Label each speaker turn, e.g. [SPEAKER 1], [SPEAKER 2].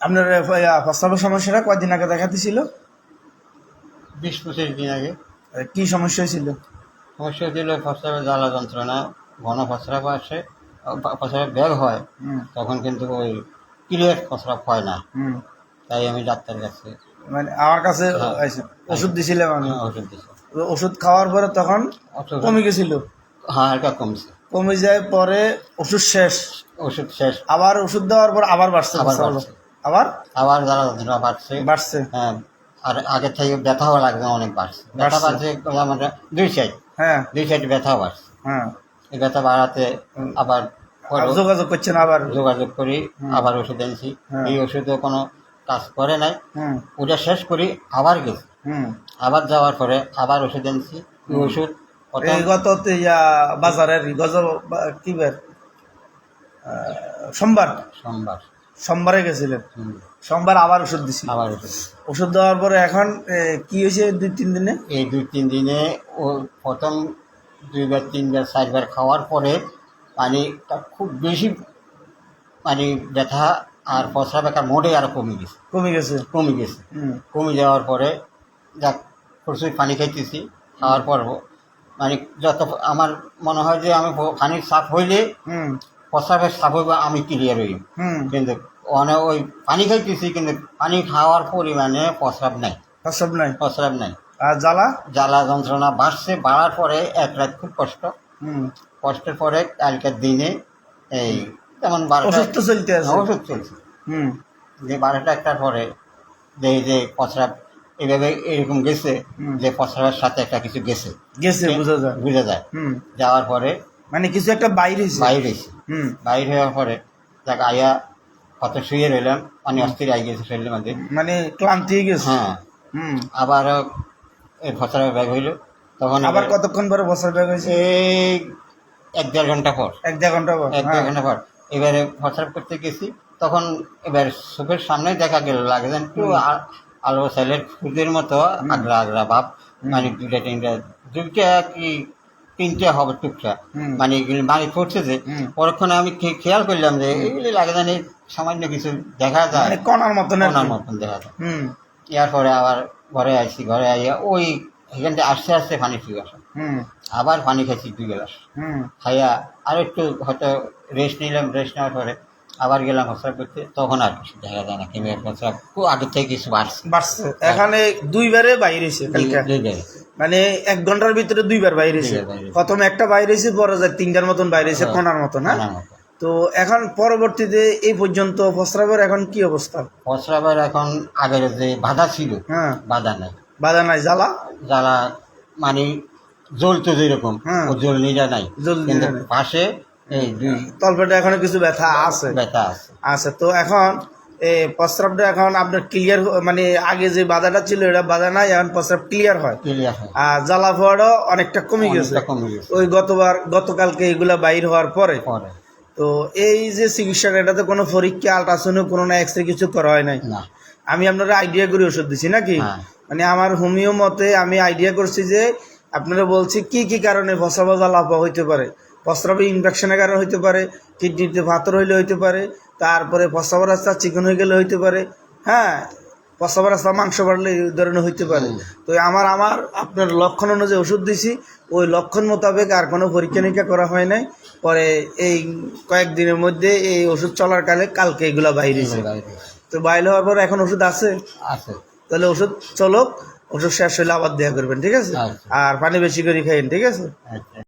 [SPEAKER 1] আপনার প্রস্রাবের সমস্যাটা কয়দিন আগে দেখাতেছিল?
[SPEAKER 2] বিশ পঁচিশ দিন আগে।
[SPEAKER 1] কি সমস্যা ছিল
[SPEAKER 2] সমস্যা দিল প্রস্রাবের জ্বালা যন্ত্রণা ঘন প্রস্রাব আসে প্রস্রাব বের হয় তখন কিন্তু ওই ক্লিয়ার প্রস্রাব হয় না। তাই আমি ডাক্তারের কাছে
[SPEAKER 1] মানে আমার কাছে
[SPEAKER 2] হ্যাঁ।
[SPEAKER 1] ওষুধ দিছিলাম আমি।
[SPEAKER 2] ওষুধ দিয়েছি
[SPEAKER 1] তো ওষুধ খাওয়ার পরে তখন
[SPEAKER 2] ওষুধ
[SPEAKER 1] কমে গেছিল?
[SPEAKER 2] হ্যাঁ হালকা কমছে।
[SPEAKER 1] কমে যায় পরে ওষুধ শেষ।
[SPEAKER 2] ওষুধ শেষ।
[SPEAKER 1] আবার ওষুধ দেওয়ার পর আবার বাড়ছে।
[SPEAKER 2] আবার বাড়ছে।
[SPEAKER 1] আবার?
[SPEAKER 2] আবার যন্ত্রণা বাড়ছে।
[SPEAKER 1] বাড়ছে।
[SPEAKER 2] হ্যাঁ আর আগের থেকে ব্যথাও লাগবে অনেক বাড়ছে। ব্যথা
[SPEAKER 1] বাড়ছে।
[SPEAKER 2] আমাদের দুই সাইড
[SPEAKER 1] হ্যাঁ।
[SPEAKER 2] দুই সাইড ব্যথাও বাড়ছে।
[SPEAKER 1] হ্যাঁ।
[SPEAKER 2] এই ব্যথা বাড়াতে আবার
[SPEAKER 1] যোগাযোগ করছেন আবার।
[SPEAKER 2] যোগাযোগ করি আবার ওষুধ এনেছি।
[SPEAKER 1] হ্যাঁ।
[SPEAKER 2] এই ওষুধও কোনো কাজ করে নাই।
[SPEAKER 1] হুম।
[SPEAKER 2] ওটা শেষ করি আবার গেছি।
[SPEAKER 1] হুম।
[SPEAKER 2] আবার যাওয়ার পরে আবার ওষুধ এনেছি। ওই ওষুধ
[SPEAKER 1] এই গত বাজারের গজ কি বার সোমবার।
[SPEAKER 2] সোমবার।
[SPEAKER 1] সোমবারে গেছিলেন। সোমবার আবার ওষুধ দিছি।
[SPEAKER 2] আবার ওষুধ
[SPEAKER 1] ওষুধ দেওয়ার পরে এখন কি হয়েছে দুই তিন দিনে?
[SPEAKER 2] এই দুই তিন দিনে ও প্রথম দুইবার তিনবার চারবার খাওয়ার পরে পানিটা খুব বেশি পানি ব্যথা আর প্রস্রাব একটা মোটে আরও কমে গেছে।
[SPEAKER 1] কমে গেছে?
[SPEAKER 2] কমে গেছে। কমে যাওয়ার পরে যাক প্রচুর পানি খাইতেছি খাওয়ার পর মানে যত আমার মনে হয় যে আমি পানির সাফ হইলে প্রস্রাবের হইবে আমি ক্লিয়ার হই কিন্তু অনেক ওই পানি খাইতেছি কিন্তু পানি খাওয়ার পরিমাণে প্রস্রাব নাই।
[SPEAKER 1] সব নাই?
[SPEAKER 2] প্রস্রাব নাই।
[SPEAKER 1] আর জ্বালা?
[SPEAKER 2] জ্বালা যন্ত্রণা বাড়ছে বাড়ার পরে এক রাত খুব কষ্ট।
[SPEAKER 1] হুম।
[SPEAKER 2] কষ্টের পরে কালকের দিনে এই বারোটা
[SPEAKER 1] ওষুধ চলতে
[SPEAKER 2] ওষুধ চলছে।
[SPEAKER 1] হুম।
[SPEAKER 2] যে বারোটা একটার পরে যে যে প্রস্রাব এভাবে এরকম গেছে যে প্রস্রাবের সাথে একটা কিছু গেছে।
[SPEAKER 1] গেছে বোঝা যায়।
[SPEAKER 2] বুঝে যায়।
[SPEAKER 1] হুম।
[SPEAKER 2] যাওয়ার পরে
[SPEAKER 1] মানে কিছু একটা বাইরে
[SPEAKER 2] বাইরে
[SPEAKER 1] হুম
[SPEAKER 2] বাইর হওয়ার পরে যাক আয়া কত শুয়ে রইলাম অনেক অস্থির আই গেছে শরীরের মধ্যে।
[SPEAKER 1] মানে ক্লান্তি হয়ে গেছে?
[SPEAKER 2] হ্যাঁ।
[SPEAKER 1] হুম।
[SPEAKER 2] আবার এই প্রস্রাবের ব্যাগ হইল। তখন
[SPEAKER 1] আবার কতক্ষণ পরে বছর ব্যাগ হয়েছে?
[SPEAKER 2] এই এক দেড় ঘণ্টা পর।
[SPEAKER 1] এক দেড় ঘণ্টা পর
[SPEAKER 2] এক দেড় ঘণ্টা পর। এবারে প্রস্রাব করতে গেছি। তখন এবার চোখের সামনে দেখা গেল লাগে যেন একটু আলো সাইলের ফুলের মতো আগরা আগরা ভাব। মানে দুইটা তিনটা দুইটা কি তিনটা হবে টুকটা
[SPEAKER 1] হুম।
[SPEAKER 2] মানে এগুলি মানে যে। পরক্ষণে আমি খেয়াল করলাম যে এগুলি লাগে জানি সামান্য কিছু দেখা যায়।
[SPEAKER 1] মানে কণার মতন আর কি।
[SPEAKER 2] ওনার মতন দেখা যায়।
[SPEAKER 1] হুম।
[SPEAKER 2] ইয়ার পরে আবার ঘরে আইছি ঘরে আইয়া ওই এখান থেকে আস্তে আস্তে পানি ফিরে আসা। আবার পানি খাইছি দুই গ্লাস।
[SPEAKER 1] হুম।
[SPEAKER 2] খাইয়া আর একটু হয়তো রেস্ট নিলাম রেস্ট নেওয়ার পরে আবার গেলাম প্রস্রাব করতে তখন আর কিছু দেখা যায় না। কিংবা প্রস্রাব খুব আগে থেকে কিছু বাড়ছে।
[SPEAKER 1] বাড়ছে। এখানে দুইবারে বাইরে হয়েছে কালকে।
[SPEAKER 2] দুই জায়গায়।
[SPEAKER 1] মানে এক ঘণ্টার ভিতরে দুইবার বাইরে হয়েছে। প্রথমে একটা বাইরে হয়েছে পরে যায় তিনটার মতন বাইরে হয়েছে
[SPEAKER 2] হ্যাঁ।
[SPEAKER 1] কণার মতন হ্যাঁ? তো এখন পরবর্তীতে এই পর্যন্ত প্রস্রাবের এখন কি অবস্থা?
[SPEAKER 2] প্রস্রাবের এখন আগের যে বাধা ছিল
[SPEAKER 1] হ্যাঁ।
[SPEAKER 2] বাধা নাই।
[SPEAKER 1] বাধা নাই জ্বালা?
[SPEAKER 2] জ্বালা মানে জ্বলতো যেরকম
[SPEAKER 1] হ্যাঁ।
[SPEAKER 2] ও জ্বলনিটা নাই। কিন্তু পাশে এই দুই
[SPEAKER 1] তলপেটে এখনও কিছু ব্যথা আছে?
[SPEAKER 2] ব্যথা আছে।
[SPEAKER 1] আচ্ছা তো এখন প্রস্রাবটা এখন আপনার ক্লিয়ার মানে আগে যে বাধাটা ছিল এটা বাধা নাই এখন প্রস্রাব ক্লিয়ার হয়। আর জ্বালা ফোয়াটাও অনেকটা কমে গেছে। ওই গতবার গতকালকে এগুলা বাইর হওয়ার পরে। তো এই যে চিকিৎসাটা এটাতে কোনো পরীক্ষা আলট্রাসাউন্ড কোনো না এক্সরে কিছু করা হয় নাই। আমি আপনারা আইডিয়া করে ওষুধ দিছি নাকি?
[SPEAKER 2] হ্যাঁ।
[SPEAKER 1] মানে আমার হোমিও মতে আমি আইডিয়া করছি যে আপনারা বলছি কি কি কারণে প্রস্রাব জ্বালা হইতে পারে? প্রস্রাবে ইনফেকশনের কারণে হইতে পারে কিডনিতে পাথর হইলে হইতে পারে তারপরে প্রস্রাব রাস্তা চিকন হয়ে গেলে হইতে পারে হ্যাঁ প্রস্রাব রাস্তা মাংস বাড়লে এই ধরনের হইতে পারে। তো আমার আমার আপনার লক্ষণ অনুযায়ী ওষুধ দিছি ওই লক্ষণ মোতাবেক আর কোনো পরীক্ষা নিরীক্ষা করা হয় নাই। পরে এই কয়েকদিনের মধ্যে এই ওষুধ চলার কালে কালকে এগুলা বাইরেছে
[SPEAKER 2] বাইরে
[SPEAKER 1] তো বাইরে হওয়ার পর এখন ওষুধ আছে?
[SPEAKER 2] আছে।
[SPEAKER 1] তাহলে ওষুধ চলো ওষুধ শেষ হইলে আবার দেয়া করবেন ঠিক আছে?
[SPEAKER 2] আচ্ছা।
[SPEAKER 1] আর পানি বেশি করে খাইন ঠিক আছে?
[SPEAKER 2] আচ্ছা।